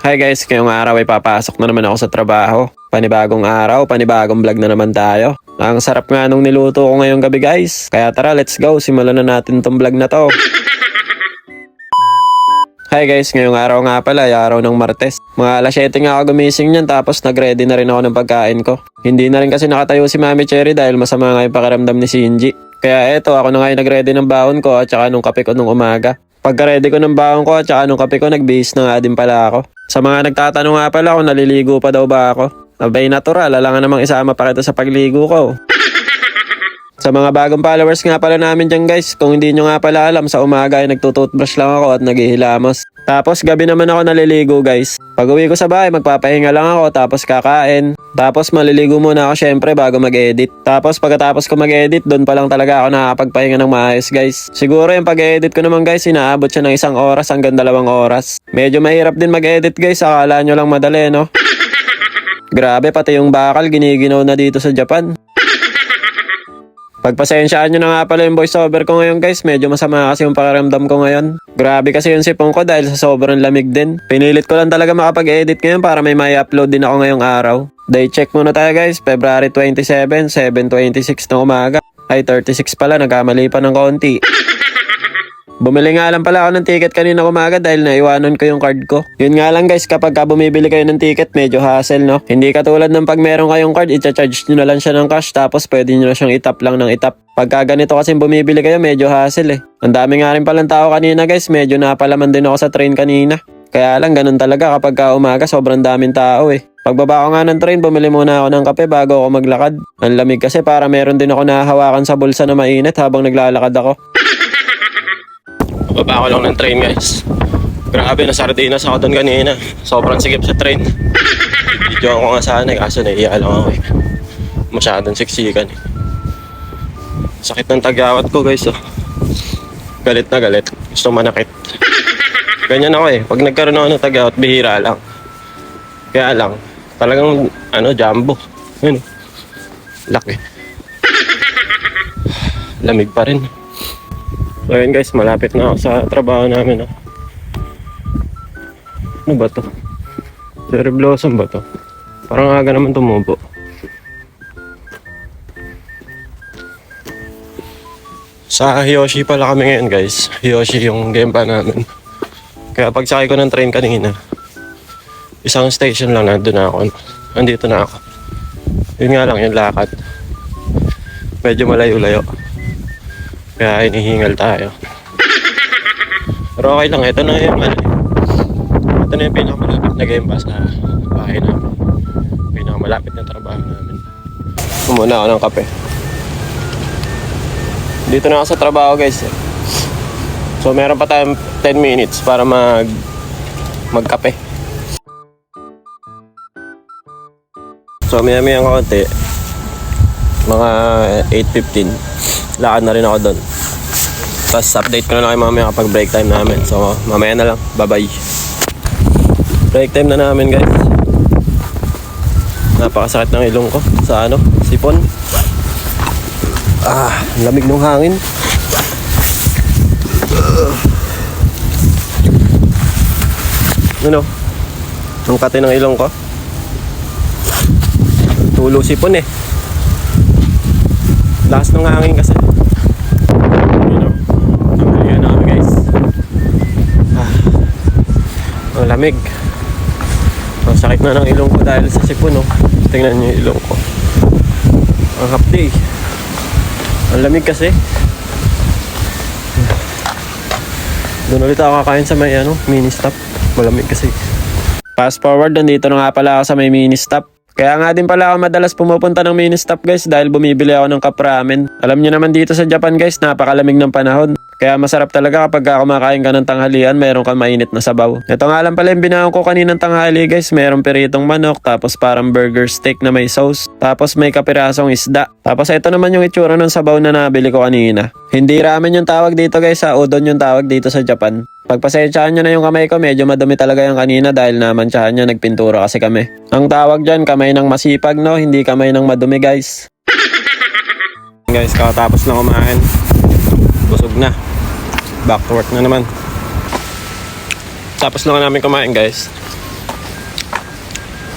Hi guys, ngayong araw ay papasok na naman ako sa trabaho. Panibagong araw, panibagong vlog na naman tayo. Ang sarap nga nung niluto ko ngayong gabi guys. Kaya tara, let's go. Simulan na natin tong vlog na to. Hi guys, ngayong araw nga pala, ay araw ng Martes. Mga alas 7 nga ako gumising niyan tapos nag-ready na rin ako ng pagkain ko. Hindi na rin kasi nakatayo si Mami Cherry dahil masama nga yung pakiramdam ni Shinji. Kaya eto, ako na nga yung nag-ready ng baon ko at saka nung kape ko nung umaga. Pagka-ready ko ng baon ko at saka nung kape ko, nag-base na nga din pala ako. Sa mga nagtatanong nga pala kung naliligo pa daw ba ako. Abay natural, alangan namang isama pa kita sa pagligo ko. Sa mga bagong followers nga pala namin dyan guys, kung hindi nyo nga pala alam, sa umaga ay nagtututbrush lang ako at naghihilamos. Tapos gabi naman ako naliligo guys. Pag uwi ko sa bahay, magpapahinga lang ako tapos kakain. Tapos maliligo muna ako syempre bago mag-edit. Tapos pagkatapos ko mag-edit, doon pa lang talaga ako nakakapagpahinga ng maayos guys. Siguro yung pag-edit ko naman guys, inaabot siya ng isang oras hanggang dalawang oras. Medyo mahirap din mag-edit guys, akala nyo lang madali no? Grabe, pati yung bakal giniginaw na dito sa Japan. Pagpasensyaan nyo na nga pala yung voiceover ko ngayon guys, medyo masama kasi yung pakiramdam ko ngayon. Grabe kasi yung sipong ko dahil sa sobrang lamig din. Pinilit ko lang talaga makapag-edit ngayon para may may upload din ako ngayong araw. Day check muna tayo guys, February 27, 7.26 na umaga. Ay 36 pala, nagkamali pa ng konti. Bumili nga lang pala ako ng ticket kanina umaga dahil naiwanan ko yung card ko. Yun nga lang guys, kapag ka bumibili kayo ng ticket, medyo hassle no. Hindi katulad ng pag meron kayong card, i-charge nyo na lang siya ng cash tapos pwede nyo na siyang itap lang ng itap. Pagka ganito kasi bumibili kayo, medyo hassle eh. Ang dami nga rin palang tao kanina guys, medyo napalaman din ako sa train kanina. Kaya lang ganun talaga kapag ka umaga, sobrang daming tao eh. Pagbaba ko nga ng train, bumili muna ako ng kape bago ako maglakad. Ang lamig kasi para meron din ako nahahawakan sa bulsa na mainit habang naglalakad ako. Baba ko lang ng train guys. Grabe, nasardinas ako doon kanina. Sobrang sigip sa train. Video ko nga sana eh, kaso naiiya lang ako eh. Masyadong siksikan eh. Sakit ng tagawat ko guys oh. Galit na galit. Gusto manakit. Ganyan ako eh. Pag nagkaroon ako ng tagawat, bihira lang. Kaya lang, talagang ano, jumbo. Yun. Laki. Lamig pa rin. So ayun guys, malapit na ako sa trabaho namin. Oh. Ano ba to? Cherry blossom ba to? Parang aga naman tumubo. Sa Hiyoshi pala kami ngayon guys. Hiyoshi yung game pa namin. Kaya pag sakay ko ng train kanina, isang station lang nandun na ako. Andito na ako. Yun nga lang yung lakad. Medyo malayo-layo. Kaya hinihingal tayo. Pero okay lang, ito na yung ano, ito na yung pinakamalapit na game pass na bahay namin. Pinakamalapit na trabaho namin. Kumuna ako ng kape. Dito na ako sa trabaho guys. So meron pa tayong 10 minutes para mag magkape. So maya maya konti. Mga 8.15. Lakad na rin ako doon. Tapos update ko na lang kayo mamaya kapag break time namin. So mamaya na lang. Bye bye. Break time na namin guys. Napakasakit ng ilong ko sa ano, sipon. Ah, lamig ng hangin. Ano? Ang kate ng ilong ko. Tulo sipon eh. Lakas ng hangin kasi. Ano? Tanghalian na kami guys. Ah, ang lamig. Ang sakit na ng ilong ko dahil sa sipon oh. Tingnan niyo yung ilong ko. Ang hapdi. Ang lamig kasi. Doon ulit ako kakain sa may ano, mini stop. Malamig kasi. Fast forward, nandito na nga pala ako sa may mini stop. Kaya nga din pala ako madalas pumupunta ng mini stop guys dahil bumibili ako ng cup ramen. Alam niyo naman dito sa Japan guys, napakalamig ng panahon. Kaya masarap talaga kapag ka kumakain ka ng tanghalian, mayroon kang mainit na sabaw. Ito nga lang pala yung binaon ko kaninang tanghali guys, mayroong piritong manok, tapos parang burger steak na may sauce, tapos may kapirasong isda. Tapos ito naman yung itsura ng sabaw na nabili ko kanina. Hindi ramen yung tawag dito guys, sa udon yung tawag dito sa Japan. Pagpasensyaan nyo na yung kamay ko, medyo madumi talaga yung kanina dahil namansyahan nyo, nagpintura kasi kami. Ang tawag dyan, kamay ng masipag no, hindi kamay ng madumi guys. guys, kakatapos na kumain. Busog na. Back to work na naman. Tapos na namin kumain guys.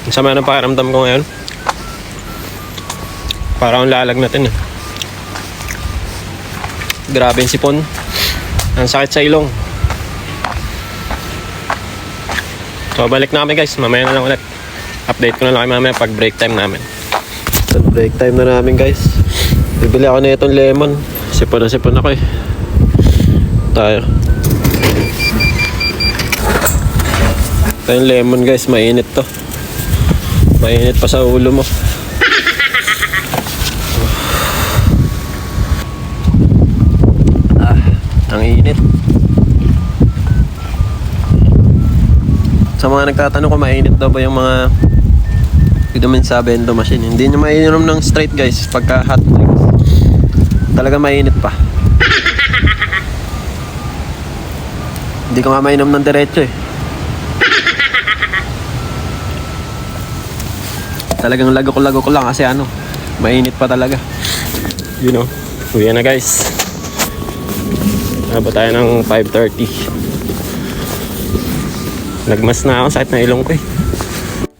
Ang sama ng pakiramdam ko ngayon. Parang lalag natin eh. Grabe yung sipon. Ang sakit sa ilong. So balik na kami guys. Mamaya na lang ulit. Update ko na lang kayo mamaya pag break time namin. So break time na namin guys. Bibili ako na itong lemon. Sipon na sipon ako eh. Tayo. Ito yung lemon guys. Mainit to. Mainit pa sa ulo mo. Ah, ang init. Sa mga nagtatanong kung mainit daw ba yung mga vitamin sa bento machine. Hindi nyo mainom ng straight guys pagka hot drinks. Talaga mainit pa. Hindi ko nga mainom ng diretso eh. Talagang lago ko lang kasi ano, mainit pa talaga. You know, uwi na guys. Abot tayo ng 5.30. Nagmas na ako, sakit na ilong ko eh.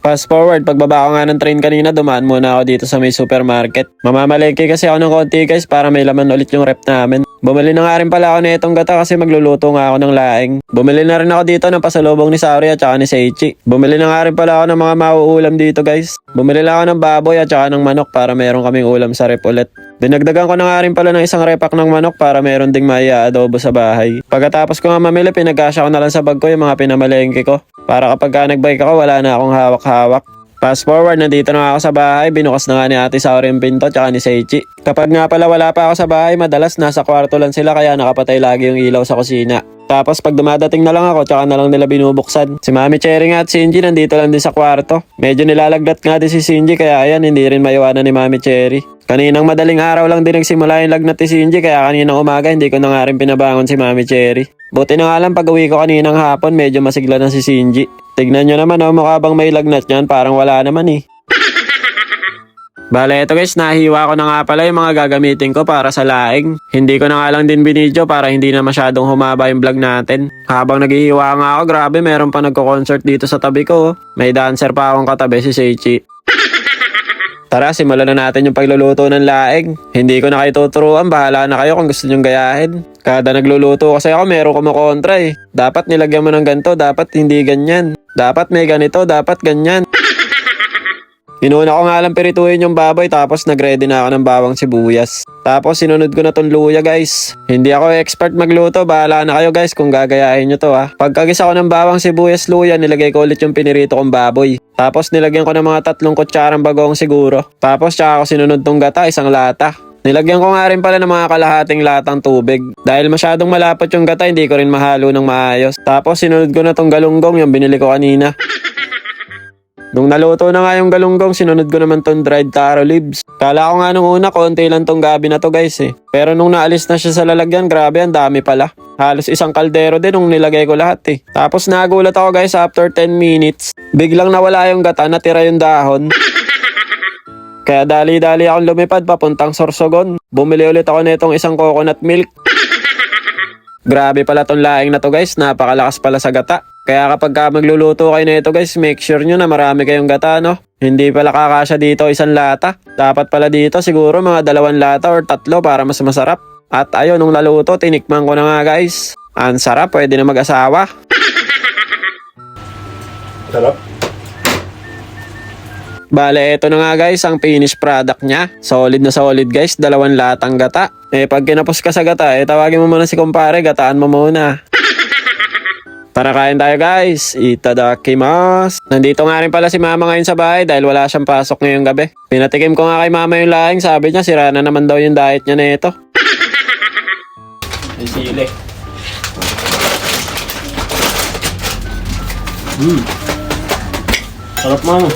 Fast forward, pagbaba ko nga ng train kanina, dumaan muna ako dito sa may supermarket. Mamamalengke kasi ako ng konti guys para may laman ulit yung rep namin. Bumili na nga rin pala ako na itong gata kasi magluluto nga ako ng laing. Bumili na rin ako dito ng pasalubong ni Sauri at saka ni Seichi. Bumili na nga rin pala ako ng mga mauulam dito guys. Bumili lang ako ng baboy at saka ng manok para meron kaming ulam sa rep ulit. Dinagdagan ko na nga rin pala ng isang repak ng manok para meron ding maiaadobo sa bahay. Pagkatapos ko nga mamili, pinagkasya ko na lang sa bag ko yung mga pinamalengke ko. Para kapag ka nagbike ako, wala na akong hawak-hawak. Fast forward, nandito na ako sa bahay. Binukas na nga ni Ate Saori yung pinto tsaka ni Seichi. Kapag nga pala wala pa ako sa bahay, madalas nasa kwarto lang sila kaya nakapatay lagi yung ilaw sa kusina. Tapos pag dumadating na lang ako, tsaka na lang nila binubuksan. Si Mami Cherry nga at Shinji nandito lang din sa kwarto. Medyo nilalagdat nga din si Shinji kaya ayan, hindi rin maiwanan ni Mami Cherry. Kaninang madaling araw lang din nagsimula yung lagnat ni Shinji kaya kaninang umaga hindi ko na nga rin pinabangon si Mami Cherry. Buti na nga lang pag uwi ko kaninang hapon medyo masigla na si Shinji. Tignan nyo naman oh, mukha bang may lagnat yan parang wala naman eh. Bale, ito guys, nahiwa ko na nga pala yung mga gagamitin ko para sa laing. Hindi ko na nga lang din binidyo para hindi na masyadong humaba yung vlog natin. Habang naghihiwa nga ako, grabe, meron pa nagko-concert dito sa tabi ko. oh. May dancer pa akong katabi, si Seichi. Tara, simulan na natin yung pagluluto ng laing. Hindi ko na kayo tuturuan, bahala na kayo kung gusto nyong gayahin. Kada nagluluto kasi ako, meron kumukontra eh. Dapat nilagyan mo ng ganito, dapat hindi ganyan. Dapat may ganito, dapat ganyan. Inuna ko nga lang pirituhin yung baboy tapos nagready na ako ng bawang sibuyas. Tapos sinunod ko na tong luya guys. Hindi ako expert magluto, bahala na kayo guys kung gagayahin nyo to ha. Pagkagisa ko ng bawang sibuyas luya, nilagay ko ulit yung pinirito kong baboy. Tapos nilagyan ko ng mga tatlong kutsarang bagong siguro. Tapos tsaka ko sinunod tong gata, isang lata. Nilagyan ko nga rin pala ng mga kalahating latang tubig. Dahil masyadong malapot yung gata, hindi ko rin mahalo ng maayos. Tapos sinunod ko na tong galunggong, yung binili ko kanina. Nung naluto na nga yung galunggong, sinunod ko naman tong dried taro leaves. Kala ko nga nung una, konti lang tong gabi na to guys eh. Pero nung naalis na siya sa lalagyan, grabe, ang dami pala. Halos isang kaldero din nung nilagay ko lahat eh. Tapos nagulat ako guys after 10 minutes. Biglang nawala yung gata, natira yung dahon. Kaya dali-dali akong lumipad papuntang Sorsogon. Bumili ulit ako nitong isang coconut milk. Grabe pala tong laing na to guys, napakalakas pala sa gata. Kaya kapag ka magluluto kayo nito guys, make sure nyo na marami kayong gata no. Hindi pala kakasya dito isang lata. Dapat pala dito siguro mga dalawang lata or tatlo para mas masarap. At ayun, nung naluto, tinikman ko na nga guys. Ang sarap, pwede na mag-asawa. Sarap. Bale, eto na nga guys, ang finished product niya. Solid na solid guys, dalawang latang gata. Eh, pag kinapos ka sa gata, eh, tawagin mo muna si kumpare, gataan mo muna. Tara kain tayo guys, itadakimasu. Nandito nga rin pala si mama ngayon sa bahay dahil wala siyang pasok ngayong gabi. Pinatikim ko nga kay mama yung laing, sabi niya sira na naman daw yung diet niya na ito. May sili. Hmm. Sarap mama.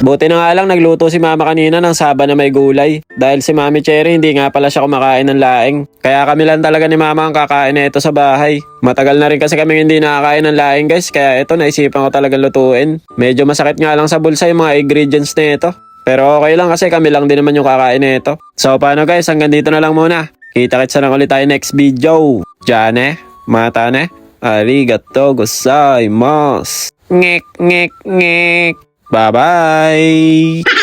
Buti na nga lang nagluto si mama kanina ng saba na may gulay. Dahil si Mami Cherry hindi nga pala siya kumakain ng laing. Kaya kami lang talaga ni mama ang kakain na ito sa bahay. Matagal na rin kasi kami hindi nakakain ng laing guys. Kaya ito naisipan ko talagang lutuin. Medyo masakit nga lang sa bulsa yung mga ingredients na ito. Pero okay lang kasi kami lang din naman yung kakain na ito. So paano guys, hanggang dito na lang muna. Kita-kitsa na ulit tayo next video. Jane, mata ne, arigato gozaimasu. Ngek, ngek, ngek. Bye-bye!